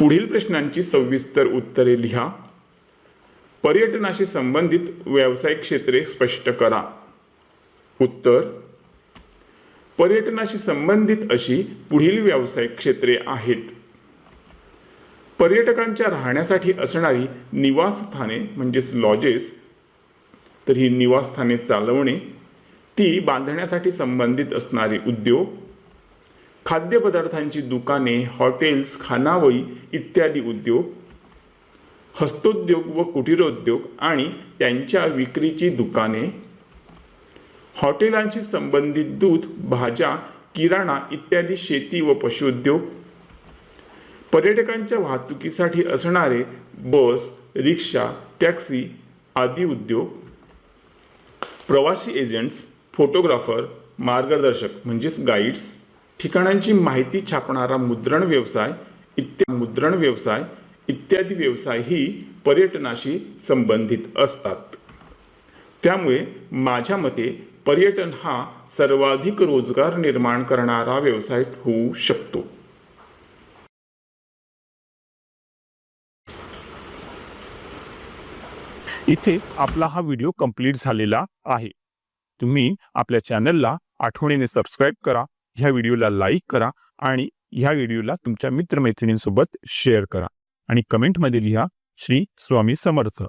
पुढील प्रश्नांची सविस्तर उत्तरे लिहा. पर्यटनाशी संबंधित व्यावसायिक क्षेत्रे स्पष्ट करा. उत्तर पर्यटनाशी संबंधित अशी पुढील व्यावसायिक क्षेत्रे आहेत. पर्यटकांच्या राहण्यासाठी असणारी निवासस्थाने म्हणजेच लॉजेस तर ही निवासस्थाने चालवणे ती बांधण्यासाठी संबंधित असणारे उद्योग खाद्यपदार्थांची दुकाने हॉटेल्स खानावळी इत्यादी उद्योग हस्तोद्योग व कुटीरोद्योग आणि त्यांच्या विक्रीची दुकाने हॉटेलांशी संबंधित दूध भाज्या किराणा इत्यादी शेती व पशुउद्योग पर्यटकांच्या वाहतुकीसाठी असणारे बस रिक्षा टॅक्सी आदी उद्योग प्रवासी एजंट्स फोटोग्राफर मार्गदर्शक म्हणजेच गाईड्स ठिकाणांची माहिती छापणारा मुद्रण व्यवसाय इत्या मुद्रण व्यवसाय इत्यादी व्यवसाय ही पर्यटनाशी संबंधित असतात. त्यामुळे माझ्या मते पर्यटन हा सर्वाधिक रोजगार निर्माण करणारा व्यवसाय होऊ शकतो. इथे आपला हा व्हिडिओ कंप्लीट झालेला आहे. तुम्ही आपल्या चॅनलला आठवणीने सबस्क्राईब करा. ह्या व्हिडिओला लाईक करा आणि ह्या व्हिडिओला तुमच्या मित्रमैत्रिणींसोबत शेअर करा. आणि कमेंटमध्ये लिहा श्री स्वामी समर्थ.